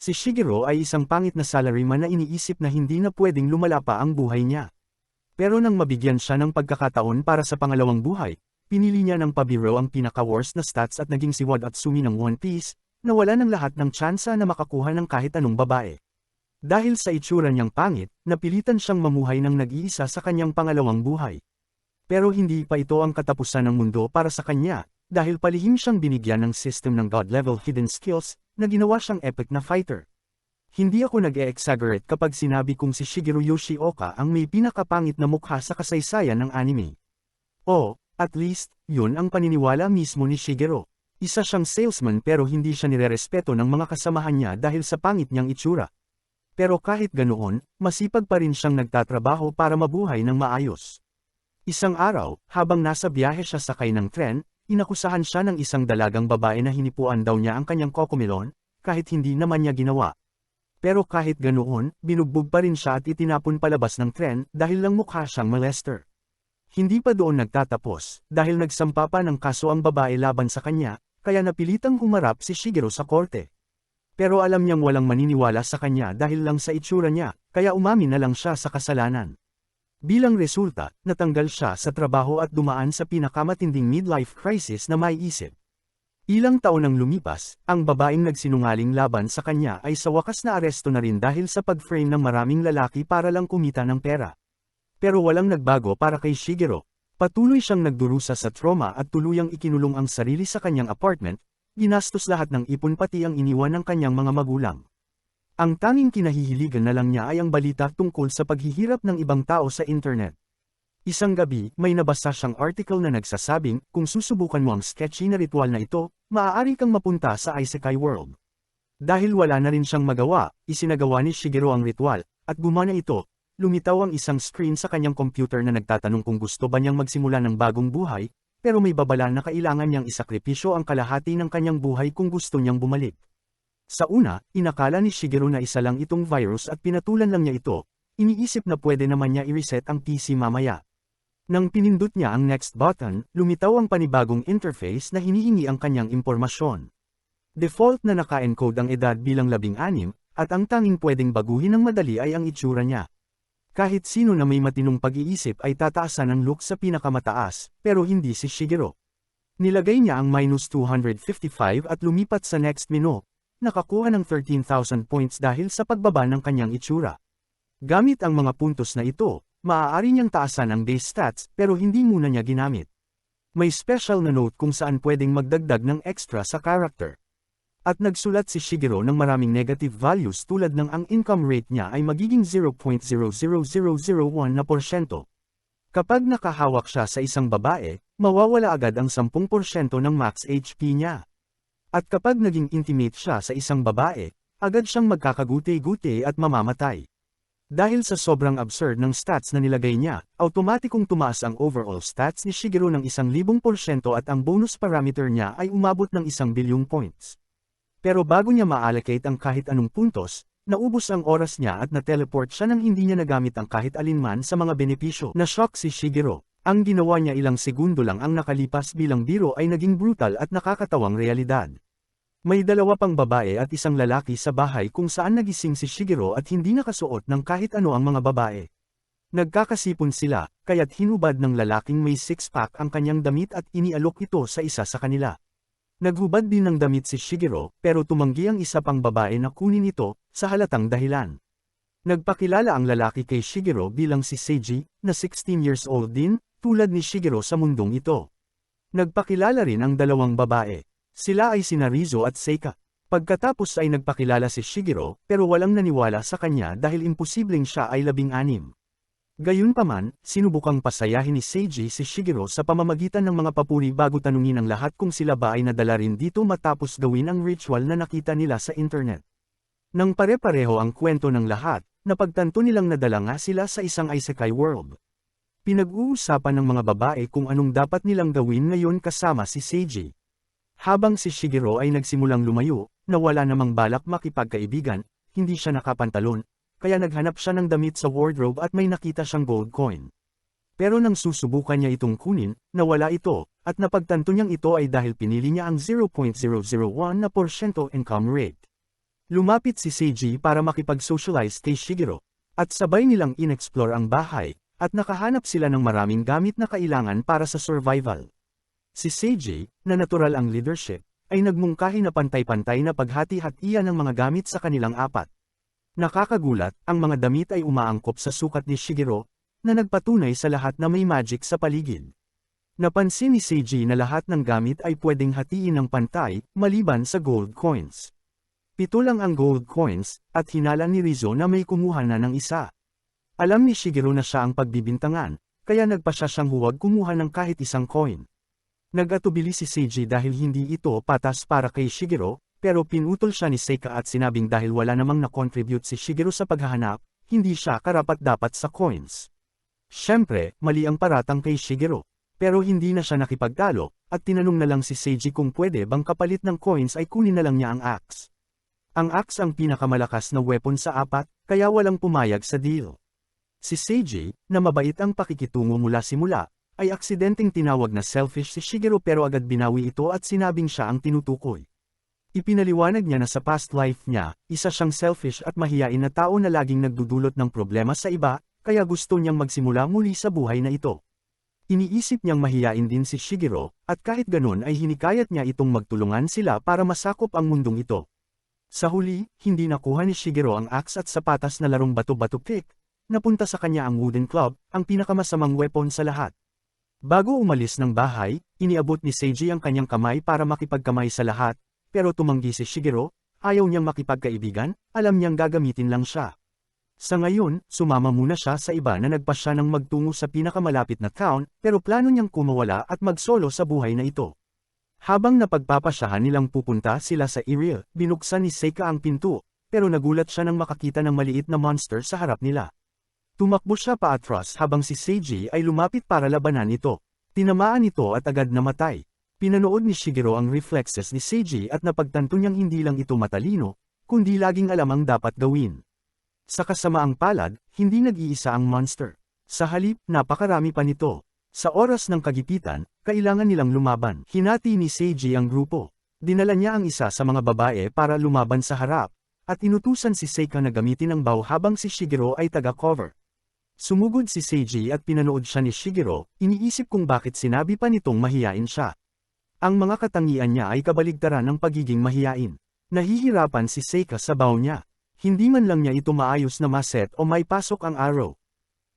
Si Shigeru ay isang pangit na salaryman na iniisip na hindi na pwedeng lumala pa ang buhay niya. Pero nang mabigyan siya ng pagkakataon para sa pangalawang buhay, pinili niya ng pabiro ang pinaka-worst na stats at naging si Wadatsumi ng One Piece, na wala ng lahat ng tsansa na makakuha ng kahit anong babae. Dahil sa itsura niyang pangit, napilitan siyang mamuhay ng nag-iisa sa kanyang pangalawang buhay. Pero hindi pa ito ang katapusan ng mundo para sa kanya, dahil palihim siyang binigyan ng system ng God-level hidden skills, na ginawa siyang epic na fighter. Hindi ako nag-e-exaggerate kapag sinabi kong si Shigeru Yoshioka ang may pinakapangit na mukha sa kasaysayan ng anime. O, at least, yun ang paniniwala mismo ni Shigeru. Isa siyang salesman pero hindi siya nirerespeto ng mga kasamahan niya dahil sa pangit niyang itsura. Pero kahit ganoon, masipag pa rin siyang nagtatrabaho para mabuhay ng maayos. Isang araw, habang nasa biyahe siya sakay ng tren, Inakusahan siya ng isang dalagang babae na hinipuan daw niya ang kanyang kokomilon, kahit hindi naman niya ginawa. Pero kahit ganoon, binugbog pa rin siya at itinapon palabas ng tren dahil lang mukha siyang molester. Hindi pa doon nagtatapos, dahil nagsampa pa ng kaso ang babae laban sa kanya, kaya napilitang humarap si Shigeru sa korte. Pero alam niyang walang maniniwala sa kanya dahil lang sa itsura niya, kaya umamin na lang siya sa kasalanan. Bilang resulta, natanggal siya sa trabaho at dumaan sa pinakamatinding midlife crisis na may isip. Ilang taon nang lumipas, ang babaeng nagsinungaling laban sa kanya ay sa wakas na aresto na rin dahil sa pag-frame ng maraming lalaki para lang kumita ng pera. Pero walang nagbago para kay Shigeru. Patuloy siyang nagdurusa sa trauma at tuluyang ikinulong ang sarili sa kanyang apartment, ginastos lahat ng ipon pati ang iniwan ng kanyang mga magulang. Ang tanging kinahihiligan na lang niya ay ang balita tungkol sa paghihirap ng ibang tao sa internet. Isang gabi, may nabasa siyang article na nagsasabing, kung susubukan mo ang sketchy na ritual na ito, maaari kang mapunta sa Isekai World. Dahil wala na rin siyang magawa, isinagawa ni Shigeru ang ritual, at gumana ito, lumitaw ang isang screen sa kanyang computer na nagtatanong kung gusto ba niyang magsimula ng bagong buhay, pero may babala na kailangan niyang isakripisyo ang kalahati ng kanyang buhay kung gusto niyang bumalik. Sa una, inakala ni Shigeru na isa lang itong virus at pinatulan lang niya ito, iniisip na pwede naman niya i-reset ang PC mamaya. Nang pinindot niya ang next button, lumitaw ang panibagong interface na hinihingi ang kanyang impormasyon. Default na naka-encode ang edad bilang labing anim, at ang tanging pwedeng baguhin ng madali ay ang itsura niya. Kahit sino na may matinong pag-iisip ay tataasan ang look sa pinakamataas, pero hindi si Shigeru. Nilagay niya ang minus 255 at lumipat sa next menu, nakakuha ng 13,000 points dahil sa pagbaba ng kanyang itsura. Gamit ang mga puntos na ito, maaari niyang taasan ang base stats pero hindi muna niya ginamit. May special na note kung saan pwedeng magdagdag ng extra sa character. At nagsulat si Shigeru ng maraming negative values tulad ng ang income rate niya ay magiging 0.00001 na porsyento. Kapag nakahawak siya sa isang babae, mawawala agad ang 10% ng max HP niya. At kapag naging intimate siya sa isang babae, agad siyang magkakaguti-guti at mamamatay. Dahil sa sobrang absurd ng stats na nilagay niya, automatikong tumaas ang overall stats ni Shigeru ng isang libong porsyento at ang bonus parameter niya ay umabot ng isang bilyong points. Pero bago niya ma-allocate ang kahit anong puntos, naubos ang oras niya at na-teleport siya nang hindi niya nagamit ang kahit alinman sa mga benepisyo. Na-shock si Shigeru. Ang ginawa niya ilang segundo lang ang nakalipas bilang biro ay naging brutal at nakakatawang realidad. May dalawa pang babae at isang lalaki sa bahay kung saan nagising si Shigeru at hindi nakasuot ng kahit ano ang mga babae. Nagkakasipon sila, kaya't hinubad ng lalaking may six-pack ang kanyang damit at inialok ito sa isa sa kanila. Naghubad din ng damit si Shigeru, pero tumanggi ang isa pang babae na kunin ito, sa halatang dahilan. Nagpakilala ang lalaki kay Shigeru bilang si Seiji, na 16 years old din, tulad ni Shigeru sa mundong ito. Nagpakilala rin ang dalawang babae. Sila ay sina Rizo at Seika. Pagkatapos ay nagpakilala si Shigeru, pero walang naniwala sa kanya dahil imposibleng siya ay labing-anim. Gayunpaman, sinubukang pasayahin ni Seiji si Shigeru sa pamamagitan ng mga papuri bago tanungin ang lahat kung sila ba ay nadala rin dito matapos gawin ang ritual na nakita nila sa internet. Nang pare-pareho ang kwento ng lahat, napagtanto nilang nadala nga sila sa isang isekai world. Pinag-uusapan ng mga babae kung anong dapat nilang gawin ngayon kasama si Seiji. Habang si Shigeru ay nagsimulang lumayo, na wala namang balak makipagkaibigan, hindi siya nakapantalon, kaya naghanap siya ng damit sa wardrobe at may nakita siyang gold coin. Pero nang susubukan niya itong kunin, nawala ito, at napagtanto niyang ito ay dahil pinili niya ang 0.001 na porsyento income rate. Lumapit si Seiji para makipag-socialize kay Shigeru, at sabay nilang inexplore ang bahay, at nakahanap sila ng maraming gamit na kailangan para sa survival. Si Seiji, na natural ang leadership, ay nagmungkahi na pantay-pantay na paghati-hatian ng mga gamit sa kanilang apat. Nakakagulat, ang mga damit ay umaangkop sa sukat ni Shigeru, na nagpatunay sa lahat na may magic sa paligid. Napansin ni Seiji na lahat ng gamit ay pwedeng hatiin ng pantay, maliban sa gold coins. Pito lang ang gold coins, at hinala ni Rizzo na may kumuha na ng isa. Alam ni Shigeru na siya ang pagbibintangan, kaya nagpa siya siyang huwag kumuha ng kahit isang coin. Nag-atubili si Seiji dahil hindi ito patas para kay Shigeru, pero pinutol siya ni Seika at sinabing dahil wala namang na-contribute si Shigeru sa paghahanap, hindi siya karapat-dapat sa coins. Siyempre, mali ang paratang kay Shigeru. Pero hindi na siya nakipagtalo, at tinanong na lang si Seiji kung pwede bang kapalit ng coins ay kunin na lang niya ang axe. Ang axe ang pinakamalakas na weapon sa apat, kaya walang pumayag sa deal. Si Seiji, na mabait ang pakikitungo mula simula, ay aksidenteng tinawag na selfish si Shigeru pero agad binawi ito at sinabing siya ang tinutukoy. Ipinaliwanag niya na sa past life niya, isa siyang selfish at mahiyain na tao na laging nagdudulot ng problema sa iba, kaya gusto niyang magsimula muli sa buhay na ito. Iniisip niyang mahiyain din si Shigeru, at kahit ganun ay hinikayat niya itong magtulungan sila para masakop ang mundong ito. Sa huli, hindi nakuha ni Shigeru ang axe at sapatas na larong bato-bato kick, napunta sa kanya ang wooden club, ang pinakamasamang weapon sa lahat. Bago umalis ng bahay, iniabot ni Seiji ang kanyang kamay para makipagkamay sa lahat, pero tumanggi si Shigeru, ayaw niyang makipagkaibigan, alam niyang gagamitin lang siya. Sa ngayon, sumama muna siya sa iba na nagpa siya ng magtungo sa pinakamalapit na town, pero plano niyang kumawala at magsolo sa buhay na ito. Habang napagpapasyahan nilang pupunta sila sa area, binuksan ni Seika ang pinto, pero nagulat siya nang makakita ng maliit na monster sa harap nila. Tumakbo siya paatras habang si Seiji ay lumapit para labanan ito. Tinamaan ito at agad namatay. Pinanood ni Shigeru ang reflexes ni Seiji at napagtanto niyang hindi lang ito matalino, kundi laging alam ang dapat gawin. Sa kasamaang palad, hindi nag-iisa ang monster. Sa halip, napakarami pa nito. Sa oras ng kagipitan, kailangan nilang lumaban. Hinati ni Seiji ang grupo. Dinala niya ang isa sa mga babae para lumaban sa harap, at inutusan si Seika na gamitin ang bow habang si Shigeru ay taga-cover. Sumugod si Seiji at pinanood siya ni Shigeru, iniisip kung bakit sinabi pa nitong mahiyain siya. Ang mga katangian niya ay kabaligtaran ng pagiging mahiyain. Nahihirapan si Seika sa bow niya. Hindi man lang niya ito maayos na maset o may pasok ang arrow.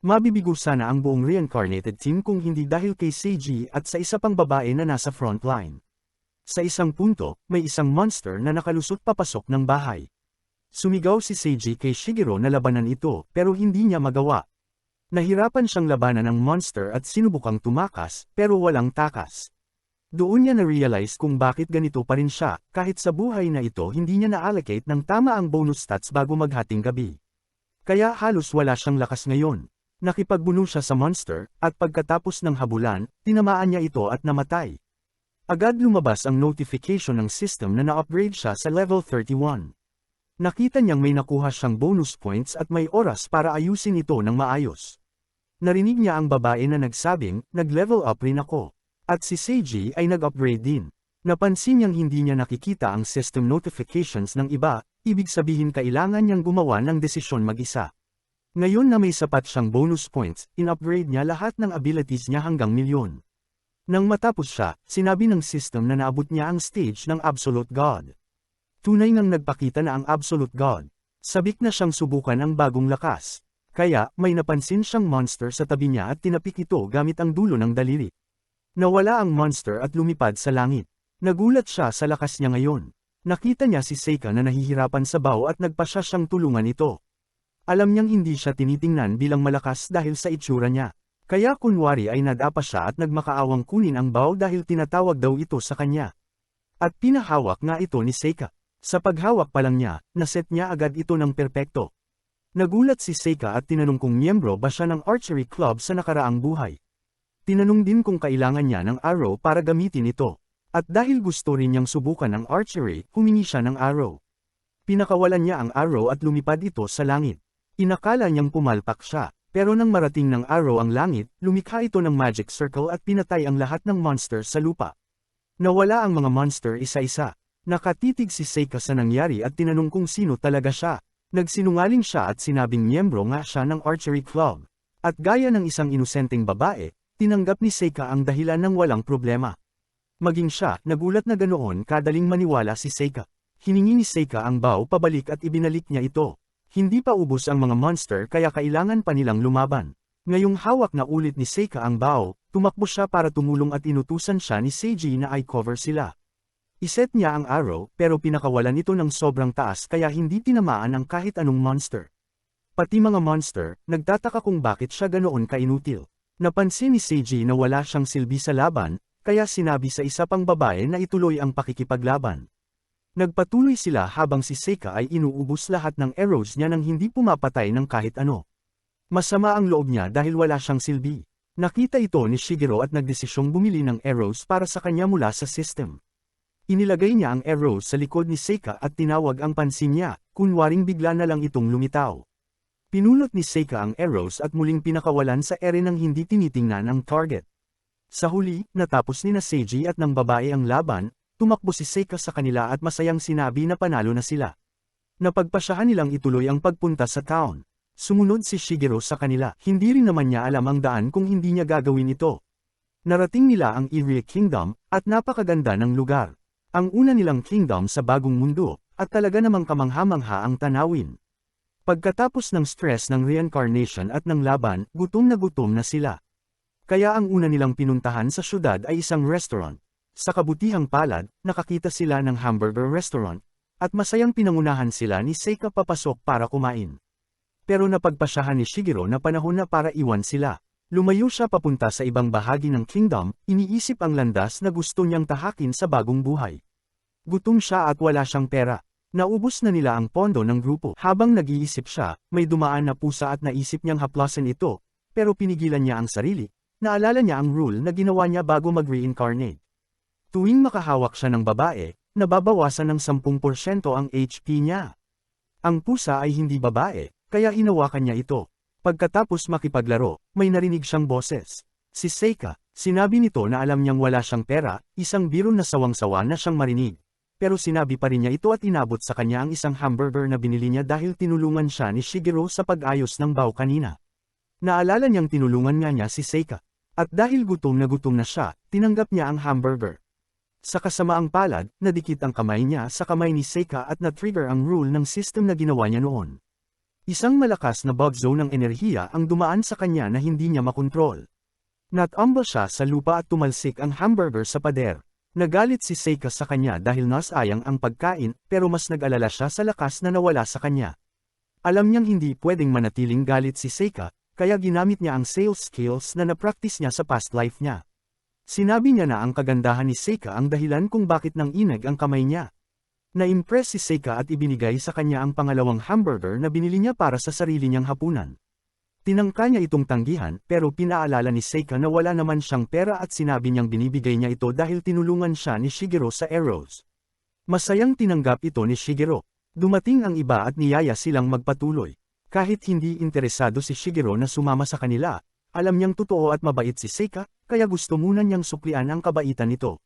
Mabibigo sana ang buong reincarnated team kung hindi dahil kay Seiji at sa isa pang babae na nasa front line. Sa isang punto, may isang monster na nakalusot papasok ng bahay. Sumigaw si Seiji kay Shigeru na labanan ito pero hindi niya magawa. Nahirapan siyang labanan ng monster at sinubukang tumakas pero walang takas. Doon niya na-realize kung bakit ganito pa rin siya, kahit sa buhay na ito hindi niya na-allocate ng tama ang bonus stats bago maghating gabi. Kaya halos wala siyang lakas ngayon. Nakipagbuno siya sa monster, at pagkatapos ng habulan, tinamaan niya ito at namatay. Agad lumabas ang notification ng system na na-upgrade siya sa level 31. Nakita niyang may nakuha siyang bonus points at may oras para ayusin ito ng maayos. Narinig niya ang babae na nagsabing, nag-level up rin ako. At si Seiji ay nag-upgrade din. Napansin niyang hindi niya nakikita ang system notifications ng iba, ibig sabihin kailangan niyang gumawa ng desisyon mag-isa. Ngayon na may sapat siyang bonus points, in-upgrade niya lahat ng abilities niya hanggang milyon. Nang matapos siya, sinabi ng system na naabot niya ang stage ng Absolute God. Tunay nang nagpakita na ang Absolute God. Sabik na siyang subukan ang bagong lakas. Kaya, may napansin siyang monster sa tabi niya at tinapik ito gamit ang dulo ng daliri. Nawala ang monster at lumipad sa langit. Nagulat siya sa lakas niya ngayon. Nakita niya si Seika na nahihirapan sa baw at nagpasya siyang tulungan ito. Alam niyang hindi siya tinitingnan bilang malakas dahil sa itsura niya. Kaya kunwari ay nadapa siya at nagmakaawang kunin ang baw dahil tinatawag daw ito sa kanya. At pinahawak nga ito ni Seika. Sa paghawak pa lang niya, naset niya agad ito ng perpekto. Nagulat si Seika at tinanong kung miyembro ba siya ng archery club sa nakaraang buhay. Tinanong din kung kailangan niya ng arrow para gamitin ito. At dahil gusto rin niyang subukan ang archery, humingi siya ng arrow. Pinakawalan niya ang arrow at lumipad ito sa langit. Inakala niyang pumalpak siya, pero nang marating ng arrow ang langit, lumikha ito ng magic circle at pinatay ang lahat ng monster sa lupa. Nawala ang mga monster isa-isa. Nakatitig si Seika sa nangyari at tinanong kung sino talaga siya. Nagsinungaling siya at sinabing miyembro nga siya ng archery club. At gaya ng isang inosenteng babae, tinanggap ni Seika ang dahilan ng walang problema. Maging siya, nagulat na ganoon kadaling maniwala si Seika. Hiningi ni Seika ang bow pabalik at ibinalik niya ito. Hindi pa ubos ang mga monster kaya kailangan pa nilang lumaban. Ngayong hawak na ulit ni Seika ang bow, tumakbo siya para tumulong at inutusan siya ni Seiji na i-cover sila. Iset niya ang arrow pero pinakawalan ito ng sobrang taas kaya hindi tinamaan ang kahit anong monster. Pati mga monster, nagtataka kung bakit siya ganoon kainutil. Napansin ni Seiji na wala siyang silbi sa laban, kaya sinabi sa isa pang babae na ituloy ang pakikipaglaban. Nagpatuloy sila habang si Seika ay inuubos lahat ng arrows niya nang hindi pumapatay ng kahit ano. Masama ang loob niya dahil wala siyang silbi. Nakita ito ni Shigeru at nagdesisyong bumili ng arrows para sa kanya mula sa system. Inilagay niya ang arrow sa likod ni Seika at tinawag ang pansin niya, kunwaring bigla na lang itong lumitaw. Pinulot ni Seika ang arrows at muling pinakawalan sa ere ng hindi tinitingnan ang target. Sa huli, natapos ni na Seiji at ng babae ang laban, tumakbo si Seika sa kanila at masayang sinabi na panalo na sila. Napagpasyahan nilang ituloy ang pagpunta sa town. Sumunod si Shigeru sa kanila, hindi rin naman niya alam ang daan kung hindi niya gagawin ito. Narating nila ang Irie Kingdom, at napakaganda ng lugar. Ang una nilang kingdom sa bagong mundo, at talaga namang kamangha-mangha ang tanawin. Pagkatapos ng stress ng reincarnation at ng laban, gutom na gutom na sila. Kaya ang una nilang pinuntahan sa syudad ay isang restaurant. Sa kabutihang palad, nakakita sila ng hamburger restaurant, at masayang pinangunahan sila ni Seika papasok para kumain. Pero napagpasyahan ni Shigeru na panahon na para iwan sila. Lumayo siya papunta sa ibang bahagi ng kingdom, iniisip ang landas na gusto niyang tahakin sa bagong buhay. Gutom siya at wala siyang pera. Naubos na nila ang pondo ng grupo. Habang nag-iisip siya, may dumaan na pusa at naisip niyang haplasan ito, pero pinigilan niya ang sarili. Naalala niya ang rule na ginawa niya bago mag-reincarnate. Tuwing makahawak siya ng babae, nababawasan ng 10% ang HP niya. Ang pusa ay hindi babae, kaya hinawakan niya ito. Pagkatapos makipaglaro, may narinig siyang boses. Si Seika, sinabi nito na alam niyang wala siyang pera, isang biro na sawang-sawa na siyang marinig. Pero sinabi pa rin niya ito at inabot sa kanya ang isang hamburger na binili niya dahil tinulungan siya ni Shigeru sa pag-ayos ng bow kanina. Naalala niyang tinulungan nga niya si Seika. At dahil gutom na gutom na siya, tinanggap niya ang hamburger. Sa kasamaang palad, nadikit ang kamay niya sa kamay ni Seika at na-trigger ang rule ng system na ginawa niya noon. Isang malakas na bug zone ng enerhiya ang dumaan sa kanya na hindi niya makontrol. Natumble siya sa lupa at tumalsik ang hamburger sa pader. Nagalit si Seika sa kanya dahil nasayang ang pagkain pero mas nag-alala siya sa lakas na nawala sa kanya. Alam niyang hindi pwedeng manatiling galit si Seika, kaya ginamit niya ang sales skills na napractice niya sa past life niya. Sinabi niya na ang kagandahan ni Seika ang dahilan kung bakit nang inag ang kamay niya. Na-impress si Seika at ibinigay sa kanya ang pangalawang hamburger na binili niya para sa sarili niyang hapunan. Tinangka niya itong tanggihan pero pinaalala ni Seika na wala naman siyang pera at sinabi niyang binibigay niya ito dahil tinulungan siya ni Shigeru sa arrows. Masayang tinanggap ito ni Shigeru. Dumating ang iba at niyaya silang magpatuloy. Kahit hindi interesado si Shigeru na sumama sa kanila, alam niyang totoo at mabait si Seika, kaya gusto muna niyang suklian ang kabaitan nito.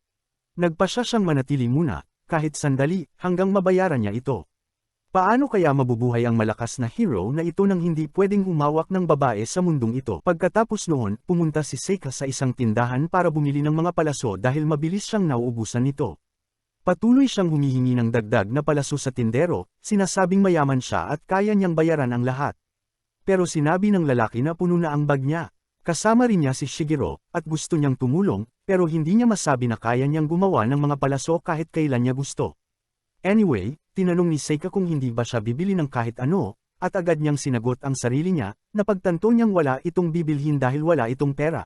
Nagpasya siyang manatili muna, kahit sandali, hanggang mabayaran niya ito. Paano kaya mabubuhay ang malakas na hero na ito nang hindi pwedeng humawak ng babae sa mundong ito? Pagkatapos noon, pumunta si Seika sa isang tindahan para bumili ng mga palaso dahil mabilis siyang nauubusan nito. Patuloy siyang humihingi ng dagdag na palaso sa tindero, sinasabing mayaman siya at kaya niyang bayaran ang lahat. Pero sinabi ng lalaki na puno na ang bag niya. Kasama rin niya si Shigeru, at gusto niyang tumulong, pero hindi niya masabi na kaya niyang gumawa ng mga palaso kahit kailan niya gusto. Anyway, tinanong ni Seika kung hindi ba siya bibili ng kahit ano, at agad niyang sinagot ang sarili niya, na pagtanto niyang wala itong bibilhin dahil wala itong pera.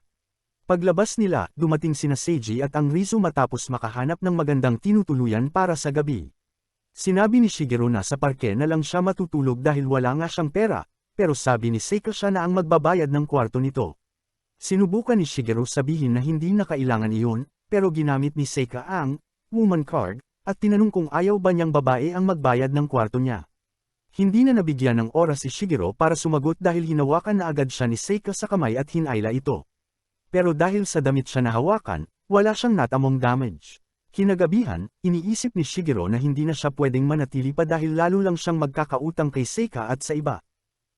Paglabas nila, dumating sina Seiji at ang Rizu matapos makahanap ng magandang tinutuluyan para sa gabi. Sinabi ni Shigeru na sa parke na lang siya matutulog dahil wala nga siyang pera, pero sabi ni Seika siya na ang magbabayad ng kwarto nito. Sinubukan ni Shigeru sabihin na hindi na kailangan iyon, pero ginamit ni Seika ang woman card, at tinanong kung ayaw ba niyang babae ang magbayad ng kwarto niya. Hindi na nabigyan ng oras si Shigeru para sumagot dahil hinawakan na agad siya ni Seika sa kamay at hinayla ito. Pero dahil sa damit siya nahawakan, wala siyang natamong damage. Kinagabihan, iniisip ni Shigeru na hindi na siya pwedeng manatili pa dahil lalo lang siyang magkakautang kay Seika at sa iba.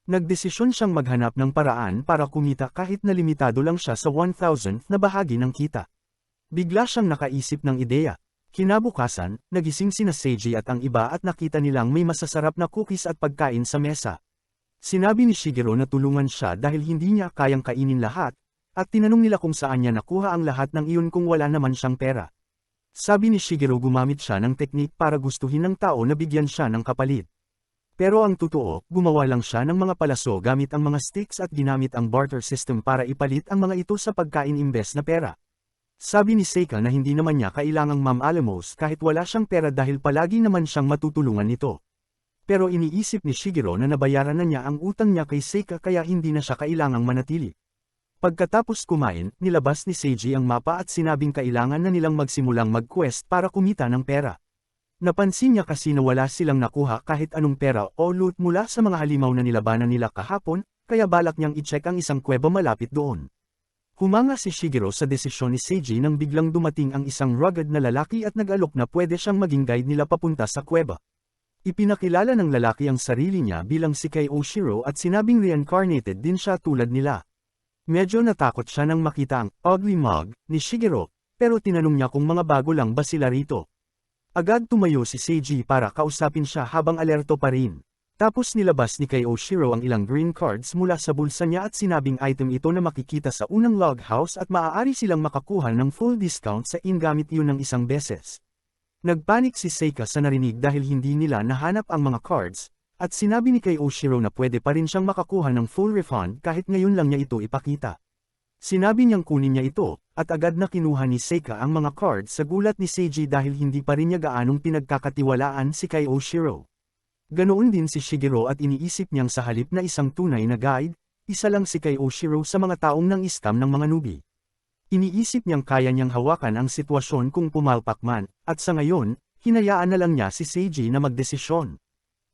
Nagdesisyon siyang maghanap ng paraan para kumita kahit na limitado lang siya sa 1,000 na bahagi ng kita. Bigla siyang nakaisip ng ideya. Kinabukasan, nagising sina Seiji at ang iba at nakita nilang may masasarap na cookies at pagkain sa mesa. Sinabi ni Shigeru na tulungan siya dahil hindi niya kayang kainin lahat, at tinanong nila kung saan niya nakuha ang lahat ng iyon kung wala naman siyang pera. Sabi ni Shigeru gumamit siya ng teknik para gustuhin ng tao na bigyan siya ng kapalit. Pero ang totoo, gumawa lang siya ng mga palaso gamit ang mga sticks at ginamit ang barter system para ipalit ang mga ito sa pagkain imbes na pera. Sabi ni Seika na hindi naman niya kailangang Ma'am Alamos kahit wala siyang pera dahil palagi naman siyang matutulungan nito. Pero iniisip ni Shigeru na nabayaran na niya ang utang niya kay Seika kaya hindi na siya kailangang manatili. Pagkatapos kumain, nilabas ni Seiji ang mapa at sinabing kailangan na nilang magsimulang mag-quest para kumita ng pera. Napansin niya kasi na wala silang nakuha kahit anong pera o loot mula sa mga halimaw na nilabanan nila kahapon, kaya balak niyang i-check ang isang kuweba malapit doon. Humanga si Shigeru sa desisyon ni Seiji nang biglang dumating ang isang rugged na lalaki at nag-alok na pwede siyang maging guide nila papunta sa kuweba. Ipinakilala ng lalaki ang sarili niya bilang si Kei Oshiro at sinabing reincarnated din siya tulad nila. Medyo natakot siya nang makita ang ugly mug ni Shigeru, pero tinanong niya kung mga bago lang ba sila rito. Agad tumayo si Seiji para kausapin siya habang alerto pa rin. Tapos nilabas ni Kay Oshiro ang ilang green cards mula sa bulsa niya at sinabing item ito na makikita sa unang log house at maaari silang makakuha ng full discount sa in-gamit yun ng isang beses. Nagpanik si Seika sa narinig dahil hindi nila nahanap ang mga cards, at sinabi ni kay Oshiro na pwede pa rin siyang makakuha ng full refund kahit ngayon lang niya ito ipakita. Sinabi niyang kunin niya ito, at agad na kinuha ni Seika ang mga cards sa gulat ni Seiji dahil hindi pa rin niya gaanong pinagkakatiwalaan si Kai Oshiro. Ganoon din si Shigeru at iniisip niyang sa halip na isang tunay na guide, isa lang si Kai Oshiro sa mga taong nang istam ng mga nubi. Iniisip niyang kaya niyang hawakan ang sitwasyon kung pumalpak man, at sa ngayon, hinayaan na lang niya si Seiji na magdesisyon.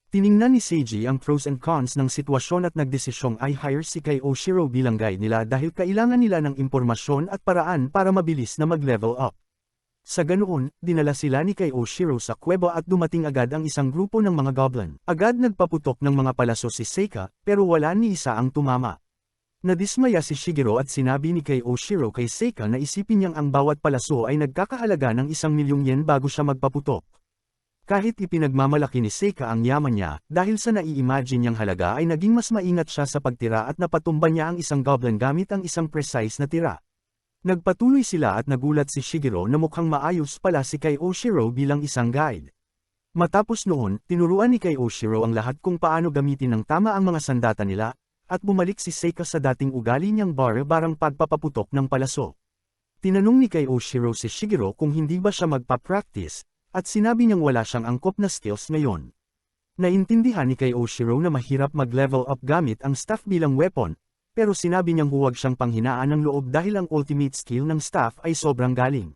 Tiningnan ni Seiji ang pros and cons ng sitwasyon at nagdesisyong ay hire si Kay Oshiro bilang guide nila dahil kailangan nila ng impormasyon at paraan para mabilis na mag-level up. Sa ganoon, dinala sila ni Kay Oshiro sa kuweba at dumating agad ang isang grupo ng mga goblin. Agad nagpaputok ng mga palaso si Seika, pero wala ni isa ang tumama. Nadismaya si Shigeru at sinabi ni Kay Oshiro kay Seika na isipin niyang ang bawat palaso ay nagkakahalaga ng isang milyong yen bago siya magpaputok. Kahit ipinagmamalaki ni Seika ang yaman niya, dahil sa nai-imagine niyang halaga ay naging mas maingat siya sa pagtira at napatumba niya ang isang goblin gamit ang isang precise na tira. Nagpatuloy sila at nagulat si Shigeru na mukhang maayos pala si Kai Oshiro bilang isang guide. Matapos noon, tinuruan ni Kai Oshiro ang lahat kung paano gamitin ng tama ang mga sandata nila, at bumalik si Seika sa dating ugali niyang bar barang pagpapaputok ng palaso. Tinanong ni Kai Oshiro si Shigeru kung hindi ba siya magpa-practice, at sinabi niyang wala siyang angkop na skills ngayon. Naintindihan ni kay Oshiro na mahirap mag-level up gamit ang staff bilang weapon, pero sinabi niyang huwag siyang panghinaan ng loob dahil ang ultimate skill ng staff ay sobrang galing.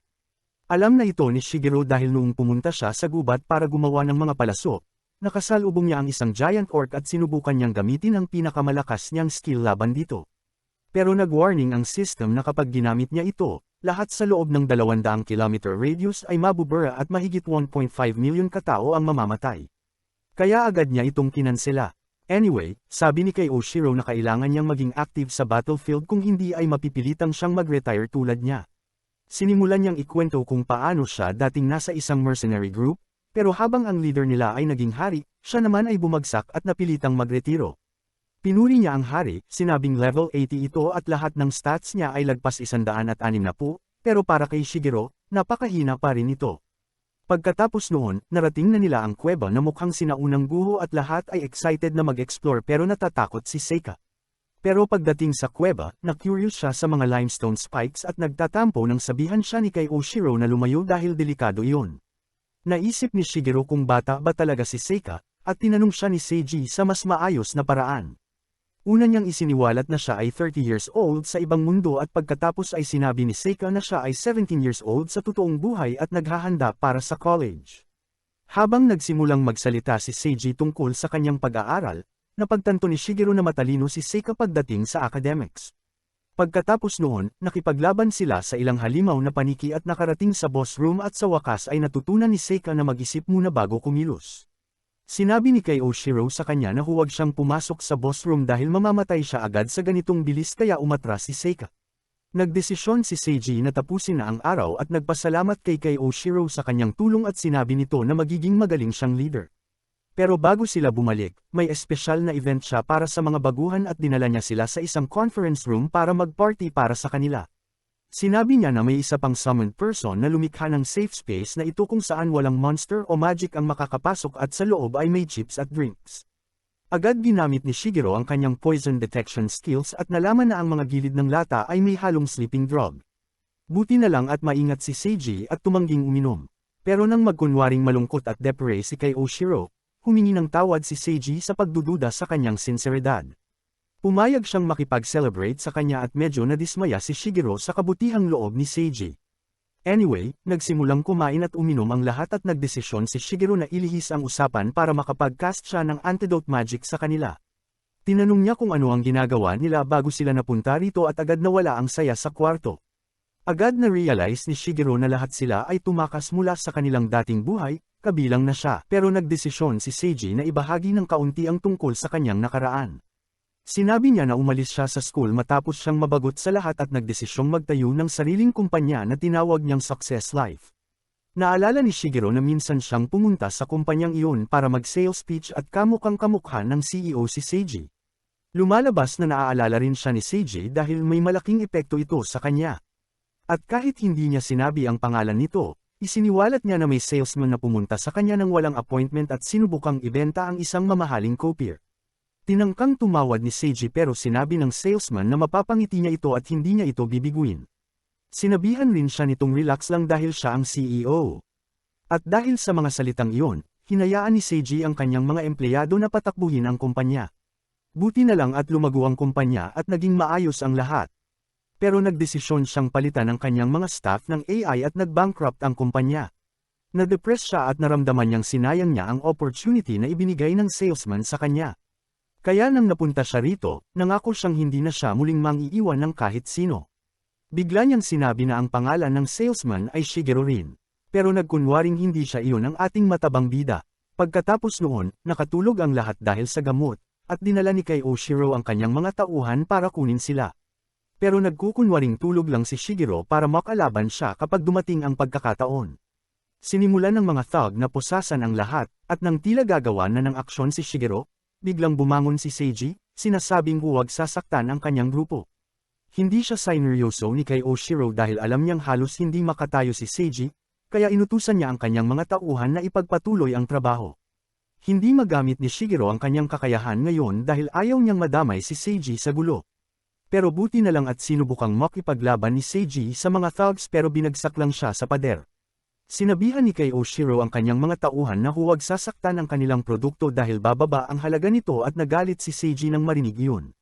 Alam na ito ni Shigeru dahil noong pumunta siya sa gubat para gumawa ng mga palaso, nakasalubong niya ang isang giant orc at sinubukan niyang gamitin ang pinakamalakas niyang skill laban dito. Pero nag-warning ang system na kapag ginamit niya ito, lahat sa loob ng 200 km radius ay mabubura at mahigit 1.5 million katao ang mamamatay. Kaya agad niya itong kinansela. Anyway, sabi ni kay Oshiro na kailangan niyang maging active sa battlefield kung hindi ay mapipilitang siyang mag-retire tulad niya. Sinimulan niyang ikwento kung paano siya dating nasa isang mercenary group, pero habang ang leader nila ay naging hari, siya naman ay bumagsak at napilitang magretiro. Pinuri niya ang hari, sinabing level 80 ito at lahat ng stats niya ay lagpas 160, pero para kay Shigeru, napakahina pa rin ito. Pagkatapos noon, narating na nila ang kuweba na mukhang sinaunang guho at lahat ay excited na mag-explore pero natatakot si Seika. Pero pagdating sa kuweba, na-curious siya sa mga limestone spikes at nagtatampo nang sabihan siya ni kay Oshiro na lumayo dahil delikado iyon. Naisip ni Shigeru kung bata ba talaga si Seika, at tinanong siya ni Seiji sa mas maayos na paraan. Una niyang isiniwalat na siya ay 30 years old sa ibang mundo at pagkatapos ay sinabi ni Seika na siya ay 17 years old sa totoong buhay at naghahanda para sa college. Habang nagsimulang magsalita si Seiji tungkol sa kanyang pag-aaral, napagtanto ni Shigeru na matalino si Seika pagdating sa academics. Pagkatapos noon, nakipaglaban sila sa ilang halimaw na paniki at nakarating sa boss room at sa wakas ay natutunan ni Seika na mag-isip muna bago kumilos. Sinabi ni kay Oshiro sa kanya na huwag siyang pumasok sa boss room dahil mamamatay siya agad sa ganitong bilis kaya umatras si Seika. Nagdesisyon si Seiji na tapusin na ang araw at nagpasalamat kay kay Oshiro sa kanyang tulong at sinabi nito na magiging magaling siyang leader. Pero bago sila bumalik, may espesyal na event siya para sa mga baguhan at dinala niya sila sa isang conference room para mag-party para sa kanila. Sinabi niya na may isa pang summoned person na lumikha ng safe space na ito kung saan walang monster o magic ang makakapasok at sa loob ay may chips at drinks. Agad ginamit ni Shigeru ang kanyang poison detection skills at nalaman na ang mga gilid ng lata ay may halong sleeping drug. Buti na lang at maingat si Seiji at tumangging uminom. Pero nang magkunwaring malungkot at depre si kay Oshiro, humingi ng tawad si Seiji sa pagdududa sa kanyang sinseridad. Pumayag siyang makipag-celebrate sa kanya at medyo nadismaya si Shigeru sa kabutihang loob ni Seiji. Anyway, nagsimulang kumain at uminom ang lahat at nagdesisyon si Shigeru na ilihis ang usapan para makapag-cast siya ng antidote magic sa kanila. Tinanong niya kung ano ang ginagawa nila bago sila napunta rito at agad nawala ang saya sa kwarto. Agad na realize ni Shigeru na lahat sila ay tumakas mula sa kanilang dating buhay, kabilang na siya. Pero nagdesisyon si Seiji na ibahagi ng kaunti ang tungkol sa kanyang nakaraan. Sinabi niya na umalis siya sa school matapos siyang mabagot sa lahat at nagdesisyong magtayo ng sariling kumpanya na tinawag niyang Success Life. Naalala ni Shigeru na minsan siyang pumunta sa kumpanyang iyon para mag-sales pitch at kamukang kamukha ng CEO si Seiji. Lumalabas na naaalala rin siya ni Seiji dahil may malaking epekto ito sa kanya. At kahit hindi niya sinabi ang pangalan nito, Isiniwalat niya na may salesman na pumunta sa kanya ng walang appointment at sinubukang ibenta ang isang mamahaling copier. Tinangkang tumawad ni Seiji pero sinabi ng salesman na mapapangiti niya ito at hindi niya ito bibiguin. Sinabihan rin siya nitong relax lang dahil siya ang CEO. At dahil sa mga salitang iyon, hinayaan ni Seiji ang kanyang mga empleyado na patakbuhin ang kumpanya. Buti na lang at lumago ang kumpanya at naging maayos ang lahat pero nagdesisyon siyang palitan ang kanyang mga staff ng AI at nag-bankrupt ang kumpanya. Na-depress siya at naramdaman niyang sinayang niya ang opportunity na ibinigay ng salesman sa kanya. Kaya nang napunta siya rito, nangako siyang hindi na siya muling mangiiwan ng kahit sino. Bigla niyang sinabi na ang pangalan ng salesman ay Shigeru rin. Pero nagkunwaring hindi siya iyon ang ating matabang bida. Pagkatapos noon, nakatulog ang lahat dahil sa gamot, at dinala ni kay Oshiro ang kanyang mga tauhan para kunin sila. Pero nagkukunwaring tulog lang si Shigiro para makalaban siya kapag dumating ang pagkakataon. Sinimulan ng mga thug na pusasan ang lahat, at nang tila gagawa na ng aksyon si Shigiro, biglang bumangon si Seiji, sinasabing huwag sasaktan ang kanyang grupo. Hindi siya sineryoso ni kay Oshiro dahil alam niyang halos hindi makatayo si Seiji, kaya inutusan niya ang kanyang mga tauhan na ipagpatuloy ang trabaho. Hindi magamit ni Shigiro ang kanyang kakayahan ngayon dahil ayaw niyang madamay si Seiji sa gulo. Pero buti na lang at sinubukang makipaglaban ni Seiji sa mga thugs pero binagsak lang siya sa pader. Sinabihan ni kay Oshiro ang kanyang mga tauhan na huwag sasaktan ang kanilang produkto dahil bababa ang halaga nito at nagalit si Seiji nang marinig iyon.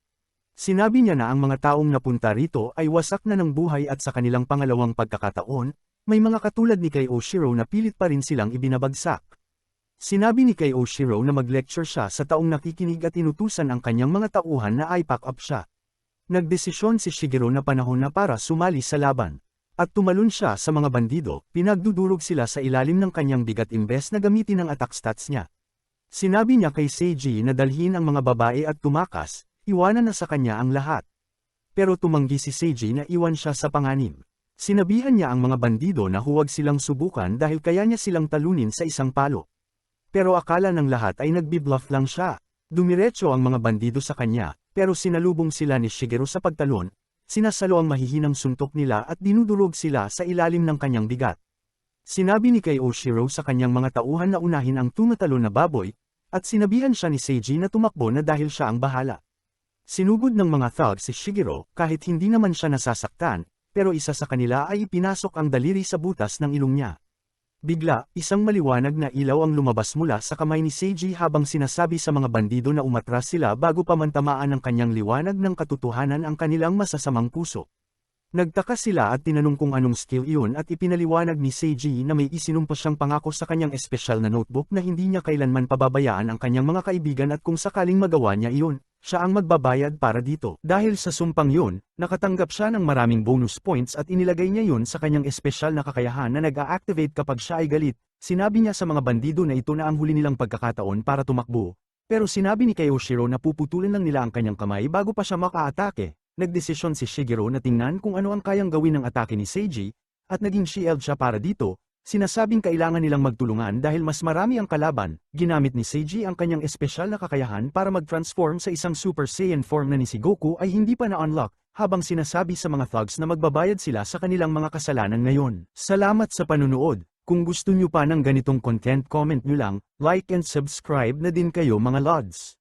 Sinabi niya na ang mga taong napunta rito ay wasak na ng buhay at sa kanilang pangalawang pagkakataon, may mga katulad ni kay Oshiro na pilit pa rin silang ibinabagsak. Sinabi ni kay Oshiro na mag-lecture siya sa taong nakikinig at inutusan ang kanyang mga tauhan na i-pack up siya. Nagdesisyon si Shigeru na panahon na para sumali sa laban. At tumalon siya sa mga bandido, pinagdudurog sila sa ilalim ng kanyang bigat imbes na gamitin ang attack stats niya. Sinabi niya kay Seiji na dalhin ang mga babae at tumakas, iwanan na sa kanya ang lahat. Pero tumanggi si Seiji na iwan siya sa panganib. Sinabihan niya ang mga bandido na huwag silang subukan dahil kaya niya silang talunin sa isang palo. Pero akala ng lahat ay nagbibluff lang siya. Dumiretso ang mga bandido sa kanya, pero sinalubong sila ni Shigeru sa pagtalon, sinasalo ang mahihinang suntok nila at dinudurog sila sa ilalim ng kanyang bigat. Sinabi ni kay Oshiro sa kanyang mga tauhan na unahin ang tumatalon na baboy, at sinabihan siya ni Seiji na tumakbo na dahil siya ang bahala. Sinugod ng mga thug si Shigeru kahit hindi naman siya nasasaktan, pero isa sa kanila ay ipinasok ang daliri sa butas ng ilong niya. Bigla, isang maliwanag na ilaw ang lumabas mula sa kamay ni Seiji habang sinasabi sa mga bandido na umatras sila bago pamantamaan ng kanyang liwanag ng katotohanan ang kanilang masasamang puso. Nagtaka sila at tinanong kung anong skill iyon at ipinaliwanag ni Seiji na may isinumpa siyang pangako sa kanyang espesyal na notebook na hindi niya kailanman pababayaan ang kanyang mga kaibigan at kung sakaling magawa niya iyon, siya ang magbabayad para dito. Dahil sa sumpang yun, nakatanggap siya ng maraming bonus points at inilagay niya yun sa kanyang espesyal na kakayahan na nag-a-activate kapag siya ay galit. Sinabi niya sa mga bandido na ito na ang huli nilang pagkakataon para tumakbo. Pero sinabi ni Kayoshiro na puputulan lang nila ang kanyang kamay bago pa siya makaatake. Nagdesisyon si Shigeru na tingnan kung ano ang kayang gawin ng atake ni Seiji, at naging shield siya para dito, Sinasabing kailangan nilang magtulungan dahil mas marami ang kalaban, ginamit ni Seiji ang kanyang espesyal na kakayahan para mag-transform sa isang Super Saiyan form na ni si Goku ay hindi pa na-unlock, habang sinasabi sa mga thugs na magbabayad sila sa kanilang mga kasalanan ngayon. Salamat sa panunood, kung gusto nyo pa ng ganitong content comment nyo lang, like and subscribe na din kayo mga lods.